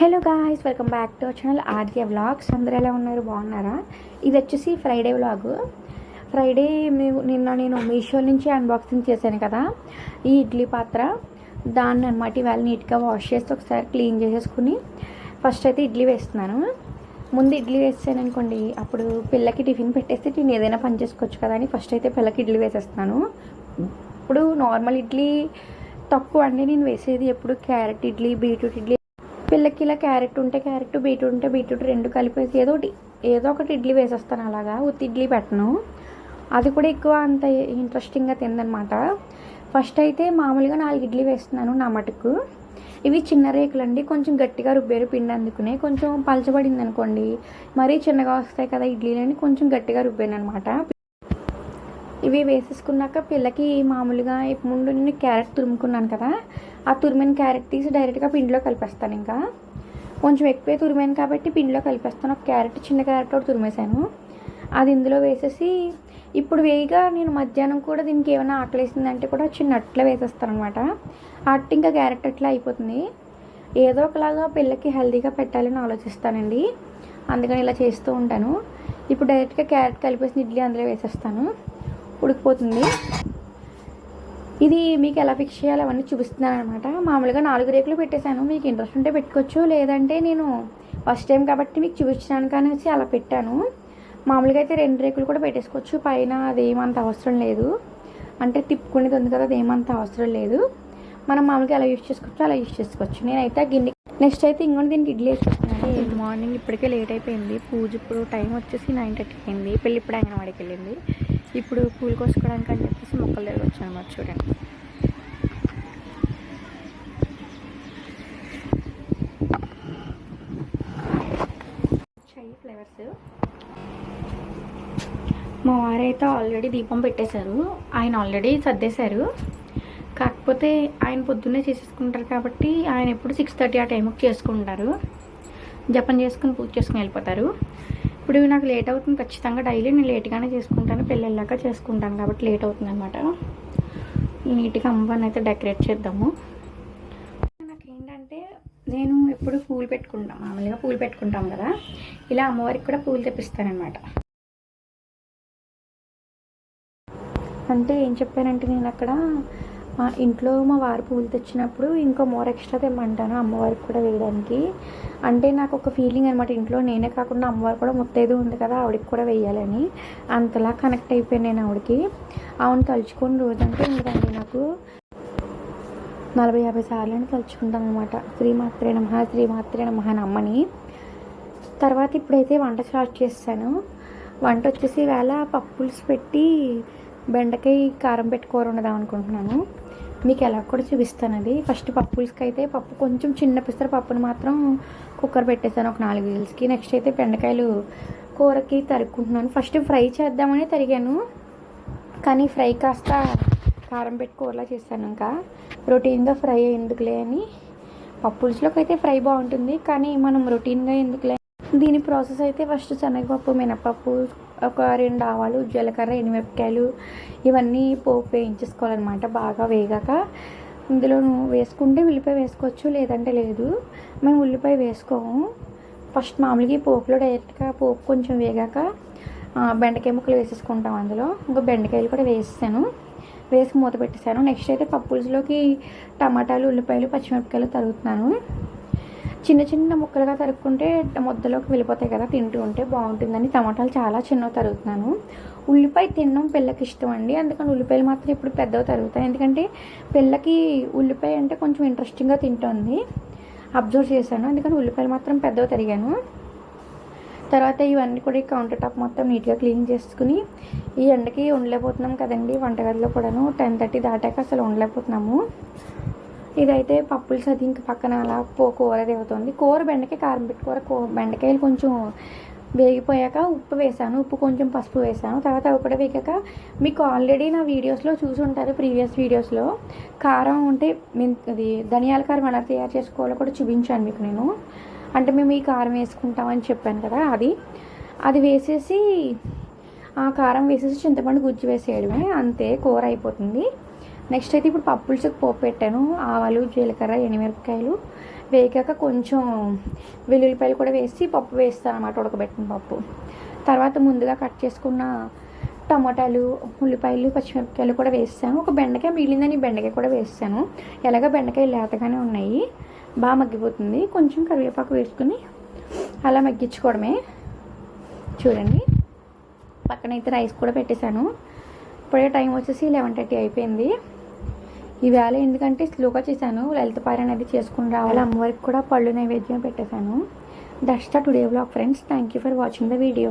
Hello guys welcome back to our channel Arya vlogs అందరూ ఎలా ఉన్నారు? బాగున్నారా? ఇది వచ్చేసి ఫ్రైడే వ్లాగ్ ఫ్రైడే నిన్న నేను మీషో నుంచి అన్బాక్సింగ్ చేశాను కదా. ఈ ఇడ్లీ పాత్ర దాన్ని అనమాట ఇవాళ నీట్గా వాష్ చేసి ఒకసారి క్లీన్ చేసేసుకుని ఫస్ట్ అయితే ఇడ్లీ వేస్తున్నాను. ముందు ఇడ్లీ వేసాను అనుకోండి అప్పుడు పిల్లకి టిఫిన్ పెట్టేస్తే నేను ఏదైనా పని చేసుకోవచ్చు కదా అని ఫస్ట్ అయితే పిల్లకి ఇడ్లీ వేసేస్తాను ఇప్పుడు నార్మల్ ఇడ్లీ తక్కువ అండి నేను వేసేది ఎప్పుడు క్యారెట్ ఇడ్లీ బీట్రూట్ ఇడ్లీ పిల్లకి ఇలా క్యారెట్ ఉంటే క్యారెట్ బీట్రూట్ ఉంటే బీట్రూట్ రెండు కలిపేసి ఏదో ఒకటి ఏదో ఒకటి ఇడ్లీ వేసేస్తాను అలాగా ఉత్తి ఇడ్లీ పెట్టను. అది కూడా ఎక్కువ అంత ఇంట్రెస్టింగ్గా తిందనమాట. ఫస్ట్ అయితే మామూలుగా నాలుగు ఇడ్లీ వేస్తున్నాను నా మటుకు. ఇవి చిన్న రేకులు అండి కొంచెం గట్టిగా రుబ్బేరు పిండి అందుకునే కొంచెం పలచబడింది అనుకోండి మరీ చిన్నగా వస్తాయి కదా ఇడ్లీలని కొంచెం గట్టిగా రుబ్బాను అనమాట. ఇవి వేసేసుకున్నాక పిల్లకి మామూలుగా ఇప్పుడు ముందు నేను క్యారెట్ తురుముకున్నాను కదా ఆ తురిమిన క్యారెట్ తీసి డైరెక్ట్గా పిండిలో కలిపేస్తాను ఇంకా. కొంచెం ఎక్కువే తురిమాను కాబట్టి పిండిలో కలిపేస్తాను. ఒక క్యారెట్ చిన్న క్యారెట్ ఒకటి తురిమేశాను. అది ఇందులో వేసేసి ఇప్పుడు వేయిగా నేను మధ్యాహ్నం కూడా దీనికి ఏమైనా ఆకలేసిందంటే కూడా చిన్న అట్లా వేసేస్తాను అనమాట అట్టు ఇంకా క్యారెట్ అట్లా అయిపోతుంది. ఏదో ఒకలాగా పిల్లకి హెల్దీగా పెట్టాలని ఆలోచిస్తానండి. అందుకని ఇలా చేస్తూ ఉంటాను. ఇప్పుడు డైరెక్ట్గా క్యారెట్ కలిపేసిన ఇడ్లీ అందులో వేసేస్తాను. ఉడికిపోతుంది. ఇది మీకు ఎలా ఫిక్స్ చేయాలి అవన్నీ చూపిస్తున్నాను అనమాట మామూలుగా నాలుగు రేకులు పెట్టేశాను. మీకు ఇంట్రెస్ట్ ఉంటే పెట్టుకోవచ్చు. లేదంటే నేను ఫస్ట్ టైం కాబట్టి మీకు చూపించడానికి అనేసి అలా పెట్టాను. మామూలుగా అయితే రెండు రేకులు కూడా పెట్టేసుకోవచ్చు. పైన అదేమంత అవసరం లేదు. అంటే తిప్పుకునేది ఉంది కదా అదేమంత అవసరం లేదు. మనం మామూలుగా ఎలా యూజ్ చేసుకోవచ్చు అలా యూజ్ చేసుకోవచ్చు. నేనైతే గిన్నె నెక్స్ట్ అయితే ఇంకొని దీనికి ఇడ్లీ వేసుకుంటున్నాను. మార్నింగ్ ఇప్పటికే లేట్ అయిపోయింది. పూజ ఇప్పుడు టైం వచ్చేసి నైన్ థర్టీ అయింది. పెళ్ళి ఇప్పుడు అంగన్వాడికి వెళ్ళింది. ఇప్పుడు పూలు కోసుకోవడానికి అని చెప్పేసి మొక్కలు దగ్గర వచ్చాను అన్నమాట చూడండి ఫ్లేవర్స్ మా వారైతే ఆల్రెడీ దీపం పెట్టేశారు. ఆయన ఆల్రెడీ సర్దేశారు. కాకపోతే ఆయన పొద్దున్నే చేసేసుకుంటారు కాబట్టి ఆయన ఎప్పుడు సిక్స్ థర్టీ ఆ టైంకి చేసుకుంటారు. జపం చేసుకుని పూజ చేసుకుని వెళ్ళిపోతారు. ఇప్పుడు నాకు లేట్ అవుతుంది ఖచ్చితంగా డైలీ నేను లేట్గానే చేసుకుంటాను పెళ్ళిళ్ళాక చేసుకుంటాను కాబట్టి లేట్ అవుతుంది అనమాట నీట్గా అమ్మవారిని అయితే డెకరేట్ చేద్దాము. నాకు ఏంటంటే నేను ఎప్పుడు పూలు పెట్టుకుంటాం మామూలుగా పూలు పెట్టుకుంటాం కదా ఇలా అమ్మవారికి కూడా పూలు తెప్పిస్తానమాట అంటే ఏం చెప్పానంటే నేను అక్కడ మా ఇంట్లో మా వారు పూలు తెచ్చినప్పుడు ఇంకో మోర్ ఎక్స్ట్రా తెమ్మంటాను అమ్మవారికి కూడా వేయడానికి. అంటే నాకు ఒక ఫీలింగ్ అనమాట ఇంట్లో నేనే కాకుండా అమ్మవారు కూడా ముత్తైదు ఉంది కదా ఆవిడకి కూడా వేయాలని. అంతలా కనెక్ట్ అయిపోయాను నేను ఆవిడకి. ఆవిడని తలుచుకొని రోజంటే ఉండదండి నాకు? నలభై యాభై సార్లు అని తలుచుకుంటాను అనమాట శ్రీమాత్రే నమ శ్రీమాత్రే నమ అని అమ్మని. తర్వాత ఇప్పుడైతే వంట స్టార్ట్ చేస్తాను. వంట వచ్చేసి వేళ పప్పుల్స్ పెట్టి బెండకాయ కారం పెట్టుకోరు ఉండదాం అనుకుంటున్నాను మీకు ఎలా కూడా చూపిస్తాను అది ఫస్ట్ పప్పులకి అయితే పప్పు కొంచెం చిన్న పిస్తర పప్పుని మాత్రం కుక్కర్ పెట్టేశాను ఒక నాలుగు విజిల్స్కి. నెక్స్ట్ అయితే బెండకాయలు కూరకి తరుక్కుంటున్నాను. ఫస్ట్ ఫ్రై చేద్దామని తరిగాను. కానీ ఫ్రై కాస్త కారం పెట్టి కూరలా చేశాను ఇంకా. రొటీన్గా ఫ్రై ఎందుకులే అని పప్పుల్స్లోకి అయితే ఫ్రై బాగుంటుంది. కానీ మనం రొటీన్గా ఎందుకులే దీని ప్రాసెస్ అయితే ఫస్ట్ శనగపప్పు మినపప్పు ఒక రెండు ఆవాలు జీలకర్ర ఎనిమిరపకాయలు ఇవన్నీ పోపు వేయించేసుకోవాలన్నమాట. బాగా వేగాక ఇందులో వేసుకుంటే ఉల్లిపాయ వేసుకోవచ్చు లేదంటే లేదు. మేము ఉల్లిపాయ వేసుకోము. ఫస్ట్ మామూలుగా ఈ పోపులో డైరెక్ట్గా పోపు కొంచెం వేగాక బెండకాయ ముక్కలు వేసేసుకుంటాం అందులో. ఇంకా బెండకాయలు కూడా వేసేసాను. వేసి మూత పెట్టేశాను. నెక్స్ట్ అయితే పప్పుల్స్లోకి టమాటాలు ఉల్లిపాయలు పచ్చిమిరపకాయలు తరుగుతున్నాను. చిన్న చిన్న ముక్కలుగా తరుక్కుంటే ముద్దలోకి వెళ్ళిపోతాయి కదా తింటూ ఉంటే బాగుంటుందని టమాటాలు చాలా చిన్నవి తరుగుతున్నాను. ఉల్లిపాయ తినడం పిల్లకి ఇష్టం అండి. అందుకని ఉల్లిపాయలు మాత్రం ఇప్పుడు పెద్దవి తరుగుతాయి. ఎందుకంటే పిల్లకి ఉల్లిపాయ అంటే కొంచెం ఇంట్రెస్టింగ్గా తింటుంది. అబ్జర్వ్ చేశాను. అందుకని ఉల్లిపాయలు మాత్రం పెద్దవి తరిగాను. తర్వాత ఇవన్నీ కూడా ఈ కౌంటర్ టాప్ మొత్తం నీట్గా క్లీన్ చేసుకుని ఈ ఎండకి ఉండలేకపోతున్నాం కదండి వంటగదిలో కూడాను. టెన్ థర్టీ దాటాక అసలు ఉండలేకపోతున్నాము. ఇదైతే పప్పులు సది ఇంక పక్కన అలా పో కూర దిగుతుంది. కూర బెండకాయ కారం పెట్టుకోర కూర బెండకాయలు కొంచెం వేగిపోయాక ఉప్పు వేసాను. ఉప్పు కొంచెం పసుపు వేసాను. తర్వాత అవి కూడా వేగాక మీకు ఆల్రెడీ నా వీడియోస్లో చూసి ఉంటారు ప్రీవియస్ వీడియోస్లో కారం ఉంటే అది ధనియాల కారం ఎలా తయారు చేసుకోవాలో కూడా చూపించాను మీకు నేను. అంటే మేము ఈ కారం వేసుకుంటామని చెప్పాను కదా అది. అది వేసేసి ఆ కారం వేసేసి చింతపండు గుజ్జు వేసేయడమే. అంతే కూర అయిపోతుంది. నెక్స్ట్ అయితే ఇప్పుడు పప్పులుసుకు పోపు పెట్టాను. ఆవాలు జీలకర్ర ఎనిమిరపకాయలు. వేగాక కొంచెం వెల్లుల్లిపాయలు కూడా వేసి పప్పు వేస్తాను అనమాట ఉడకబెట్టిన పప్పు. తర్వాత ముందుగా కట్ చేసుకున్న టమాటాలు ఉల్లిపాయలు పచ్చిమిరపకాయలు కూడా వేస్తాను. ఒక బెండకాయ మిగిలిందని బెండకాయ కూడా వేస్తాను. ఎలాగ బెండకాయ లేతగానే ఉన్నాయి బాగా మగ్గిపోతుంది. కొంచెం కరివేపాకు వేసుకుని అలా మగ్గించుకోవడమే. చూడండి పక్కనైతే రైస్ కూడా పెట్టేశాను. ఇప్పుడే టైం వచ్చేసి లెవెన్ థర్టీ అయిపోయింది. ఈవేళ ఎందుకంటే స్లోగా చేశాను లలిత పారాయణ అనేది చేసుకుని రావాలి. అమ్మవారికి కూడా పళ్ళు నైవేద్యం పెట్టేశాను. That's the today blog friends thank you for watching the video.